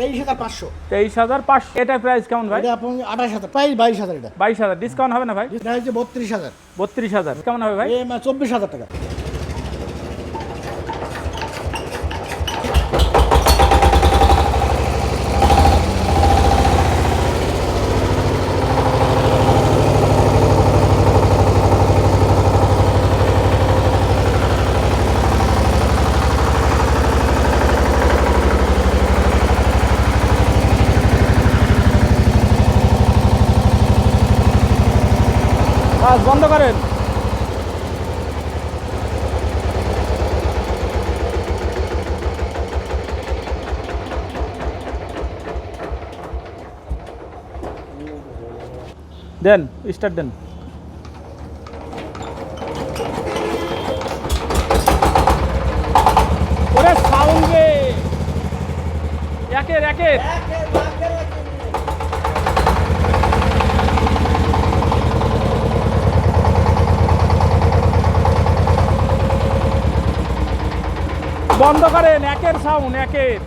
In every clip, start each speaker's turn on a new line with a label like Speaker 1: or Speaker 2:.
Speaker 1: তেইশ হাজার পাঁচশো।
Speaker 2: তেইশ হাজার পাঁচশো। এটার প্রাইস কেমন ভাই?
Speaker 1: এটা আপনি আঠাশ হাজার প্রাইস বাইশ হাজার এটা।
Speaker 2: বাইশ হাজার। ডিসকাউন্ট হবে না ভাই?
Speaker 1: এটা হচ্ছে বত্রিশ হাজার।
Speaker 2: বত্রিশ হাজার। কেমন হবে ভাই?
Speaker 1: চব্বিশ হাজার টাকা।
Speaker 2: কাজ বন্ধ করেন। দেন স্টার্ট দেন। ওরে সাউন্ড রে। একের একের। বন্ধ করেন একের সাউন্ড একের।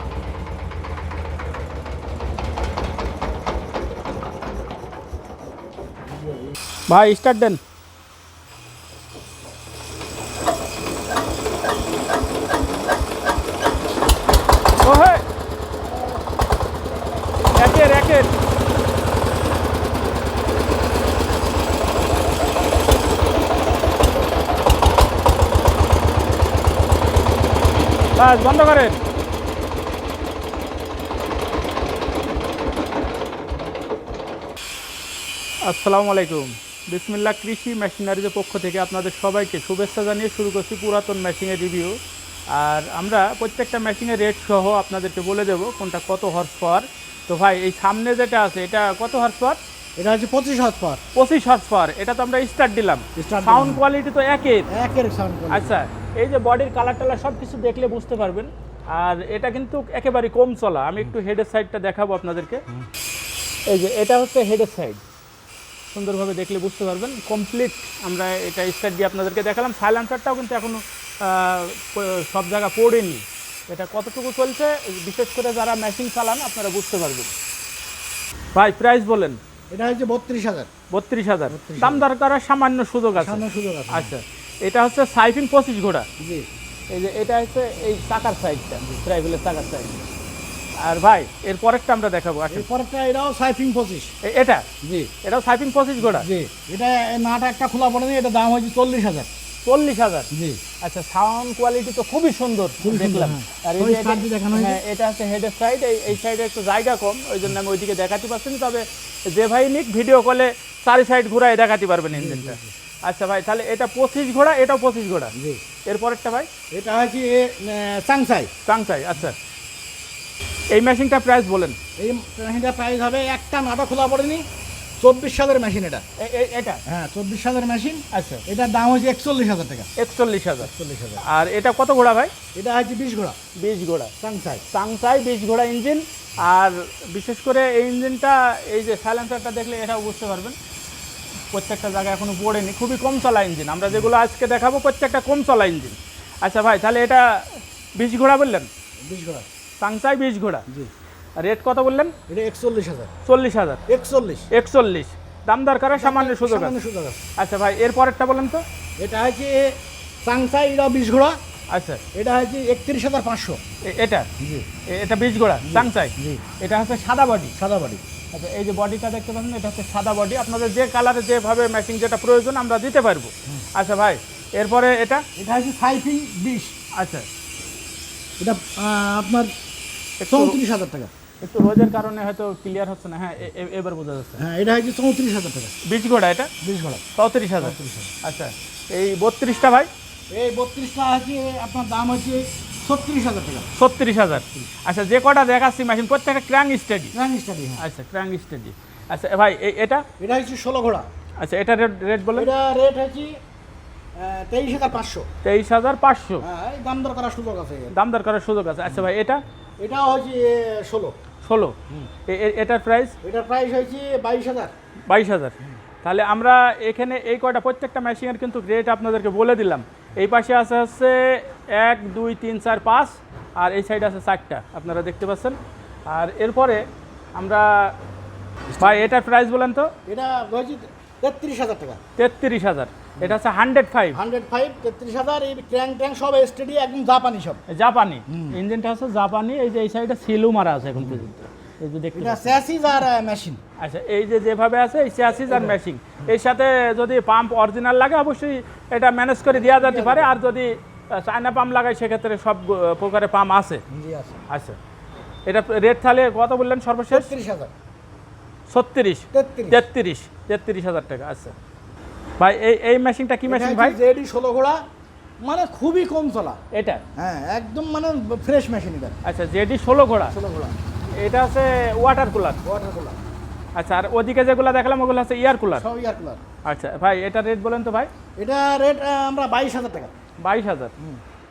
Speaker 2: ভাই স্টার্ট দেন ওহে একের একের বাস বন্ধ করেন। আসসালামু আলাইকুম। বিসমিল্লা কৃষি মেশিনারিজের পক্ষ থেকে আপনাদের সবাইকে শুভেচ্ছা জানিয়ে শুরু করছি পুরাতন মেশিনের রিভিউ আর আমরা প্রত্যেকটা মেশিনের রেট সহ আপনাদেরকে বলে দেব কোনটা কত হর্স পাওয়ার তো ভাই এই সামনে যেটা আছে এটা কত হর্স পাওয়ার
Speaker 1: এটা হচ্ছে পঁচিশ হাজার পার
Speaker 2: পঁচিশ হর্স পাওয়ার এটা তো আমরা স্টার্ট দিলাম। সাউন্ড কোয়ালিটি তো একের।
Speaker 1: একের সাউন্ড
Speaker 2: আচ্ছা এই যে বডির কালার টালার সব কিছু দেখলে বুঝতে পারবেন। আর এটা কিন্তু একেবারে কম চলা। আমি একটু হেডের সাইডটা দেখাবো আপনাদেরকে। এই যে এটা হচ্ছে হেডের সাইড সুন্দরভাবে দেখলে বুঝতে পারবেন। কমপ্লিট আমরা এটা স্টার্ট দিয়ে আপনাদেরকে দেখালাম। সাইলেন্সারটাও কিন্তু এখনও সব জায়গা পড়েনি। এটা কতটুকু চলছে? বিশেষ করে যারা মেশিন চালান আপনারা বুঝতে পারবেন। ভাই প্রাইস বলেন।
Speaker 1: এটা হচ্ছে বত্রিশ হাজার।
Speaker 2: বত্রিশ হাজার। দাম দর করার সামান্য সুযোগ আছে।
Speaker 1: সুযোগ আছে।
Speaker 2: আচ্ছা। এটা হচ্ছে সাইফিন পঁচিশ ঘোড়া।
Speaker 1: জি।
Speaker 2: এই যে এটা হচ্ছে এই চাকার সাইডটা ট্রাইভেলের চাকার সাইড আর ভাই এর পরেরটা আমরা দেখাবো আসেন
Speaker 1: এরপরটা এটাও সাইফিং পঁচিশ।
Speaker 2: এটা?
Speaker 1: জি।
Speaker 2: এটাও সাইফিন পঁচিশ ঘোড়া?
Speaker 1: জি। এটা নাটা একটা খোলা পড়েনি এটা দাম হচ্ছে চল্লিশ হাজার।
Speaker 2: চল্লিশ হাজার?
Speaker 1: জি।
Speaker 2: আচ্ছা সাউন্ড কোয়ালিটি তো খুবই সুন্দর দেখলাম।
Speaker 1: হ্যাঁ।
Speaker 2: আর এটা-
Speaker 1: হয়েছে।
Speaker 2: হ্যাঁ, এটা হচ্ছে হেডের সাইড এই এই সাইডে একটু জায়গা কম ওই জন্য আমি ওইদিকে দেখাতে পারছি না তবে যে ভাই নিক ভিডিও কলে চারি সাইড ঘুরায় দেখাতে পারবেন ইঞ্জিনটা আচ্ছা ভাই তাহলে এটা পঁচিশ ঘোড়া এটাও পঁচিশ ঘোড়া?
Speaker 1: জি।
Speaker 2: এর পরেরটা ভাই?
Speaker 1: এটা হচ্ছে এ, এ, চাংসাই।
Speaker 2: আচ্ছা। এই মেশিনটা প্রাইস বলেন।
Speaker 1: এই মেশিনটা প্রাইস হবে একটা নাটা খোলা পড়েনি চব্বিশ সালের মেশিন এটা।
Speaker 2: এটা?
Speaker 1: হ্যাঁ চব্বিশ সালের মেশিন।
Speaker 2: আচ্ছা।
Speaker 1: এটার দাম হচ্ছে একচল্লিশ হাজার টাকা।
Speaker 2: একচল্লিশ হাজার।
Speaker 1: চল্লিশ হাজার।
Speaker 2: আর এটা কত ঘোড়া ভাই?
Speaker 1: এটা হচ্ছে বিশ ঘোড়া।
Speaker 2: বিশ ঘোড়া।
Speaker 1: চাংসাই।
Speaker 2: চাংসাই বিশ ঘোড়া ইঞ্জিন আর বিশেষ করে এই ইঞ্জিনটা এই যে সাইলেন্সারটা দেখলে এটাও বুঝতে পারবেন। প্রত্যেকটা জায়গায় এখনও পড়েনি খুবই কম চলা ইঞ্জিন। আমরা যেগুলো আজকে দেখাবো প্রত্যেকটা কম চলা ইঞ্জিন। আচ্ছা ভাই তাহলে এটা বিশ ঘোড়া বললেন?
Speaker 1: বিশ ঘোড়া।
Speaker 2: চাংসাই বিশ ঘোড়া?
Speaker 1: জি।
Speaker 2: রেট কত বললেন?
Speaker 1: এটা একচল্লিশ হাজার।
Speaker 2: চল্লিশ হাজার।
Speaker 1: একচল্লিশ।
Speaker 2: একচল্লিশ। দাম দরকারের সামান্য সুযোগ
Speaker 1: সুযোগ
Speaker 2: আচ্ছা ভাই এর পরেরটা বলেন তো।
Speaker 1: এটা হচ্ছে চাংসাই এটা বিশ ঘোড়া।
Speaker 2: আচ্ছা।
Speaker 1: এটা হচ্ছে একত্রিশ হাজার পাঁচশো।
Speaker 2: এটা? এটা বিশ ঘোড়া চাংসাই
Speaker 1: জি।
Speaker 2: এটা হচ্ছে সাদা বডি?
Speaker 1: সাদা বাড়ি।
Speaker 2: আচ্ছা এই যে বডিটা দেখতে পাচ্ছেন এটা হচ্ছে সাদা বডি আপনাদের যে কালারে যেভাবে ম্যাচিং যেটা প্রয়োজন আমরা দিতে পারব। আচ্ছা ভাই এরপরে এটা?
Speaker 1: এটা হচ্ছে সাইফিং বিশ।
Speaker 2: আচ্ছা।
Speaker 1: এটা আপনার চৌত্রিশ হাজার টাকা।
Speaker 2: একটু রোজের কারণে হয়তো ক্লিয়ার হচ্ছে না। হ্যাঁ এবার বোঝা যাচ্ছে।
Speaker 1: হ্যাঁ এটা হচ্ছে চৌত্রিশ হাজার টাকা।
Speaker 2: বিশ ঘোড়া এটা?
Speaker 1: বিশ ঘোড়া।
Speaker 2: চৌত্রিশ হাজার। আচ্ছা এই বত্রিশটা ভাই?
Speaker 1: এই বত্রিশটা আছে আপনার দাম হচ্ছে ছত্রিশ হাজার টাকা।
Speaker 2: ছত্রিশ হাজার। আচ্ছা যে কটা দেখাচ্ছি মেশিন প্রত্যেকটা ক্র্যাং স্টাডি
Speaker 1: রান স্টাডি
Speaker 2: আচ্ছা ক্র্যাং স্টাডি আচ্ছা ভাই এটা?
Speaker 1: এটা হচ্ছে ষোলো ঘোড়া।
Speaker 2: আচ্ছা এটা রেট রেট বলে
Speaker 1: এটা রেট হচ্ছে তেইশ হাজার পাঁচশো।
Speaker 2: তেইশ হাজার পাঁচশো?
Speaker 1: হ্যাঁ দাম দর করার সুযোগ আছে।
Speaker 2: দাম দর করার সুযোগ আছে। আচ্ছা ভাই এটা?
Speaker 1: এটাও হচ্ছে ষোলো।
Speaker 2: ষোলো। এটার প্রাইস
Speaker 1: এটার প্রাইস হয়েছে বাইশ হাজার।
Speaker 2: বাইশ হাজার। তাহলে আমরা এখানে এই কয়টা প্রত্যেকটা মেশিনের কিন্তু রেট আপনাদেরকে বলে দিলাম। এই পাশে আছে হচ্ছে এক দুই তিন চার পাঁচ আর এই সাইডে আছে চারটা আপনারা দেখতে পাচ্ছেন। আর এরপরে আমরা ভাই এটার প্রাইস বলেন তো?
Speaker 1: এটা তেত্রিশ হাজার টাকা।
Speaker 2: তেত্রিশ হাজার এটা হচ্ছে হান্ড্রেড ফাইভ
Speaker 1: হান্ড্রেড ফাইভ তেত্রিশ হাজার এই ট্যাং ট্যাং সব স্টেডি একদম জাপানি সব।
Speaker 2: জাপানি। ইঞ্জিনটা হচ্ছে জাপানি এই যে এই সাইডে সিলু মারা আছে এখন পর্যন্ত। এই যে দেখতে
Speaker 1: এটা আর মেশিন
Speaker 2: আচ্ছা এই যে যেভাবে আছে এই চ্যাসিস আর মেশিং এর সাথে যদি পাম্প অরিজিনাল লাগে অবশ্যই এটা ম্যানেজ করে দেওয়া যেতে পারে। আর যদি চায়না পাম্প লাগায় সেক্ষেত্রে সব প্রকারের পাম্প আছে?
Speaker 1: আছে।
Speaker 2: আচ্ছা এটা রেট তাহলে কত বললেন সর্বশেষ?
Speaker 1: তেত্রিশ হাজার।
Speaker 2: ছত্রিশ?
Speaker 1: তেত্রিশ।
Speaker 2: তেত্রিশ। তেত্রিশ হাজার টাকা আচ্ছা। ভাই এই এই মেশিনটা কি মেশিন ভাই?
Speaker 1: জেডি ষোলো ঘোড়া মানে খুবই কম চলা।
Speaker 2: এটা?
Speaker 1: হ্যাঁ একদম মানে ফ্রেশ মেশিন এটা।
Speaker 2: আচ্ছা জেডি ষোলো ঘোড়া?
Speaker 1: ষোলো ঘোড়া।
Speaker 2: এটা আছে ওয়াটার কুলার
Speaker 1: ওয়াটার কুলার
Speaker 2: আচ্ছা আর ওদিকে যেগুলো দেখালাম ওগুলো আছে ইয়ার কুলার
Speaker 1: সব ইয়ার কুলার
Speaker 2: আচ্ছা ভাই এটা রেট বলেন তো ভাই?
Speaker 1: এটা রেট আমরা বাইশ হাজার টাকা।
Speaker 2: বাইশ হাজার।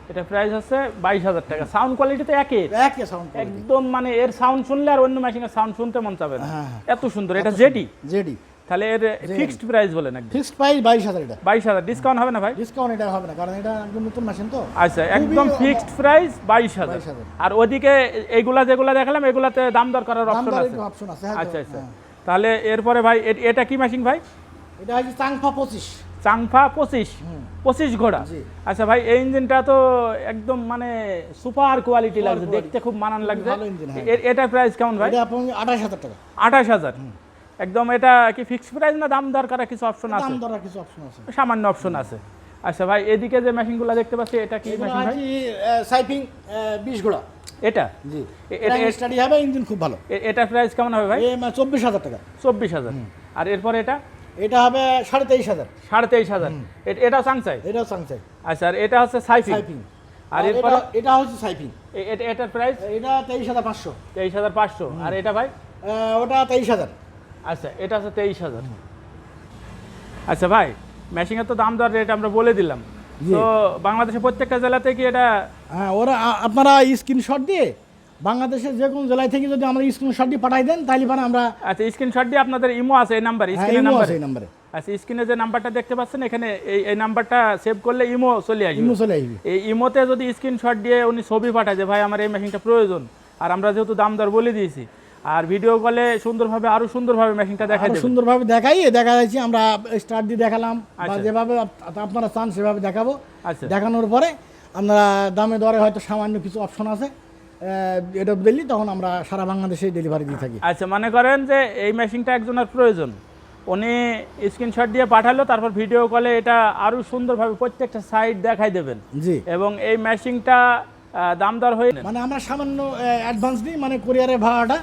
Speaker 2: এটা প্রাইস হচ্ছে বাইশ হাজার টাকা। সাউন্ড কোয়ালিটি তো একই
Speaker 1: একই সাউন্ড
Speaker 2: একদম মানে এর সাউন্ড শুনলে আর অন্য মেশিনের সাউন্ড শুনতে মন চাবে না।
Speaker 1: হ্যাঁ, হ্যাঁ।
Speaker 2: এত সুন্দর। এটা জেডি
Speaker 1: জেডি
Speaker 2: তাহলে এর ফিক্সড প্রাইস বলেন একদম।
Speaker 1: ফিক্সড প্রাইস বাইশ হাজার এটা।
Speaker 2: বাইশ হাজার। ডিসকাউন্ট হবে না ভাই?
Speaker 1: ডিসকাউন্ট এটা হবে না কারণ এটা একদম নতুন মেশিন তো।
Speaker 2: আচ্ছা একদম ফিক্সড প্রাইস হাজার।
Speaker 1: 22,000
Speaker 2: আর ওদিকে এইগুলা যেগুলা দেখালাম এগুলাতে দাম দর করার অপশন আছে।
Speaker 1: অপশন আছে হ্যাঁ
Speaker 2: আচ্ছা আচ্ছা। তাহলে এরপরে ভাই এটা কি মেশিন ভাই?
Speaker 1: এটা হচ্ছে চাংফা পঁচিশ।
Speaker 2: চাংফা পঁচিশ পঁচিশ ঘোড়া। আচ্ছা ভাই এই ইঞ্জিনটা তো একদম মানে সুপার কোয়ালিটি লাগছে দেখতে খুব মানান লাগছে।
Speaker 1: হ্যাঁ।
Speaker 2: এ- এটার প্রাইস কেমন ভাই?
Speaker 1: আঠাশ হাজার টাকা।
Speaker 2: আঠাশ হাজার। একদম এটা কি ফিক্সড প্রাইস না দাম দরকার কিছু অপশন আছে?
Speaker 1: দাম কিছু অপশন আছে।
Speaker 2: সামান্য অপশন আছে। আচ্ছা ভাই এদিকে যে মেশিনগুলো দেখতে পাচ্ছি এটা কি মেশিন ভাই?
Speaker 1: সাইপিং বিশ ঘোড়া।
Speaker 2: এটা?
Speaker 1: জি।
Speaker 2: এটা-
Speaker 1: এটা স্টাডি হবে ইঞ্জিন খুব ভালো।
Speaker 2: এ- এটার প্রাইস কেমন হবে ভাই?
Speaker 1: এ চব্বিশ হাজার টাকা।
Speaker 2: চব্বিশ হাজার। আর এরপর এটা?
Speaker 1: এটা হবে সাড়ে তেইশ হাজার।
Speaker 2: সাড়ে তেইশ হাজার। এটা চাংচাই?
Speaker 1: এটাও চাংসাই
Speaker 2: আচ্ছা আর এটা হচ্ছে সাইফিং।
Speaker 1: সাইপিং
Speaker 2: আর এরপর
Speaker 1: এটা এটা হচ্ছে সাইপিং
Speaker 2: এ- এটা- এটার প্রাইস?
Speaker 1: এটা তেইশ হাজার পাঁচশো।
Speaker 2: তেইশ হাজার পাঁচশো। আর এটা ভাই?
Speaker 1: ওটা তেইশ হাজার।
Speaker 2: আচ্ছা এটা হচ্ছে তেইশ হাজার। আচ্ছা ভাই মেশিনের তো দাম দর রেট আমরা বলে দিলাম। তো বাংলাদেশের প্রত্যেকটা জেলাতে কি এটা
Speaker 1: হ্যাঁ ওরা আপনারা স্ক্রিনশট দিয়ে বাংলাদেশের যে কোনো জেলায় থেকে যদি আমরা স্ক্রিনশট দিয়ে পাঠাই দেন তাহলে মানে আমরা
Speaker 2: আচ্ছা স্ক্রিনশট দিয়ে আপনাদের ইমো আছে এই নাম্বার
Speaker 1: হ্যাঁ,
Speaker 2: স্ক্রিনের নাম্বার?
Speaker 1: আছে এই নাম্বারে।
Speaker 2: আচ্ছা স্ক্রিনে যে নাম্বারটা দেখতে পাচ্ছেন এখানে এই এই নাম্বারটা সেভ করলে ইমো চলে আসবে।
Speaker 1: ইমো চলে আসবে।
Speaker 2: এই ইমোতে যদি স্ক্রিনশট দিয়ে উনি ছবি পাঠায় যে ভাই আমার এই মেশিনটা প্রয়োজন। আর আমরা যেহেতু দাম দর বলে দিয়েছি আর ভিডিও কলে সুন্দরভাবে আরও সুন্দরভাবে মেশিনটা দেখাই
Speaker 1: আরও
Speaker 2: দেবে।
Speaker 1: সুন্দরভাবে দেখাই দেখা যাচ্ছে আমরা স্টার্ট দিয়ে দেখালাম বা
Speaker 2: আচ্ছা।
Speaker 1: যেভাবে আপ- আপনারা চান সেভাবে দেখাবো।
Speaker 2: আচ্ছা।
Speaker 1: দেখানোর পরে আমরা দামে দরে হয়তো সামান্য কিছু অপশন আছে। এটা দিলি তখন আমরা সারা বাংলাদেশে ডেলিভারি দিয়ে থাকি।
Speaker 2: আচ্ছা মনে করেন যে এই মেশিনটা একজনের প্রয়োজন। উনি স্ক্রিনশট দিয়ে পাঠালো তারপর ভিডিও কলে এটা আরও সুন্দরভাবে প্রত্যেকটা সাইড দেখাই দেবেন।
Speaker 1: জি।
Speaker 2: এবং এই মেশিনটা দাম দর হয়ে
Speaker 1: মানে আমরা সামান্য অ্যাডভান্স নিই মানে কোরিয়ারের ভাড়াটা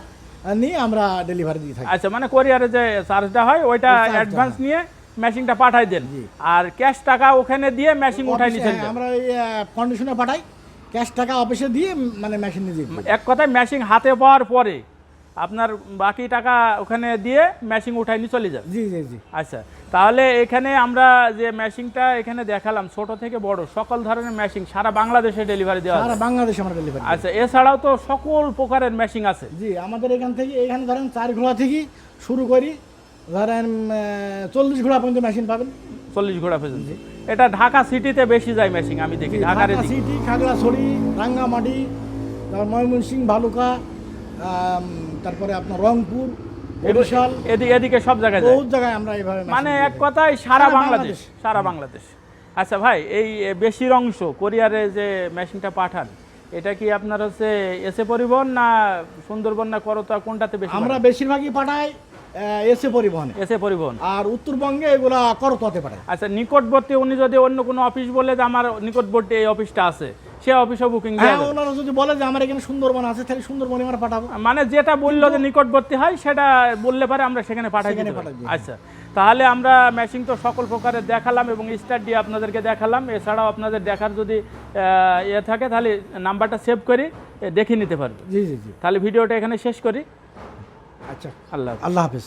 Speaker 1: নিয়ে আমরা ডেলিভারি দিয়ে থাকি।
Speaker 2: আচ্ছা মানে কোরিয়ারে যে চার্জটা হয় ওইটা অ্যাডভান্স নিয়ে মেশিনটা পাঠাই দেন। আর ক্যাশ টাকা ওখানে দিয়ে মেশিন উঠাই
Speaker 1: হ্যাঁ, আমরা এই কন্ডিশনে পাঠাই। ক্যাশ টাকা অফিসে দিয়ে মানে মেশিন দিই
Speaker 2: এক কথায় মেশিন হাতে পাওয়ার পরে আপনার বাকি টাকা ওখানে দিয়ে মেশিন উঠাই নিয়ে চলে যাবে?
Speaker 1: জি জি জি।
Speaker 2: আচ্ছা তাহলে এখানে আমরা যে মেশিনটা এখানে দেখালাম ছোট থেকে বড় সকল ধরনের মেশিন সারা বাংলাদেশে ডেলিভারি দেওয়া
Speaker 1: সারা বাংলাদেশে আমরা ডেলিভারি
Speaker 2: আচ্ছা এছাড়াও তো সকল প্রকারের মেশিন আছে।
Speaker 1: জি আমাদের এখান থেকে এখানে ধরেন চার ঘোড়া থেকে শুরু করি ধরেন চল্লিশ ঘোড়া পর্যন্ত মেশিন পাবেন।
Speaker 2: চল্লিশ ঘোড়া পর্যন্ত। এটা ঢাকা সিটিতে বেশি যায় মেশিন আমি দেখি। ঢাকার
Speaker 1: সিটি খাগড়াছড়ি রাঙ্গামাটি তারপর ময়মনসিংহ ভালুকা তারপরে আপনার রংপুর বরিশাল।
Speaker 2: এদিকে এদিকে সব জায়গায় যায়।
Speaker 1: বহুত জায়গায় আমরা এইভাবে
Speaker 2: মানে এক কথায় সারা বাংলাদেশ। সারা বাংলাদেশ। আচ্ছা ভাই এই বেশির অংশ কোরিয়ারে যে মেশিনটা পাঠান এটা কি আপনার হচ্ছে এসে পরিবহন না সুন্দরবন না করতা কোনটাতে বেশি
Speaker 1: আমরা বেশিরভাগই পাঠাই এসে পরিবহনে।
Speaker 2: এসে পরিবহন।
Speaker 1: আর উত্তরবঙ্গে এগুলা করতোয়াতে পাঠায়
Speaker 2: আচ্ছা নিকটবর্তী উনি যদি অন্য কোনো অফিস বলে যে আমার নিকটবর্তী এই অফিসটা আছে সে অফিসও বুকিং
Speaker 1: হ্যাঁ ওনারা যদি বলে যে আমার এখানে সুন্দরবন আছে তাহলে সুন্দরবনে আমরা পাঠাবো।
Speaker 2: মানে যেটা বলল যে নিকটবর্তী হয় সেটা বললে পারে আমরা সেখানে পাঠাই দিতে আচ্ছা তাহলে আমরা মেশিন তো সকল প্রকারের দেখালাম এবং স্টার দিয়ে আপনাদেরকে দেখালাম। এছাড়াও আপনাদের দেখার যদি ইয়ে থাকে তাহলে নাম্বারটা সেভ করে দেখে নিতে পারবে।
Speaker 1: জি জি জি।
Speaker 2: তাহলে ভিডিওটা এখানে শেষ করি।
Speaker 1: আচ্ছা
Speaker 2: আল্লাহ হাফেজ।
Speaker 1: আল্লাহ হাফিজ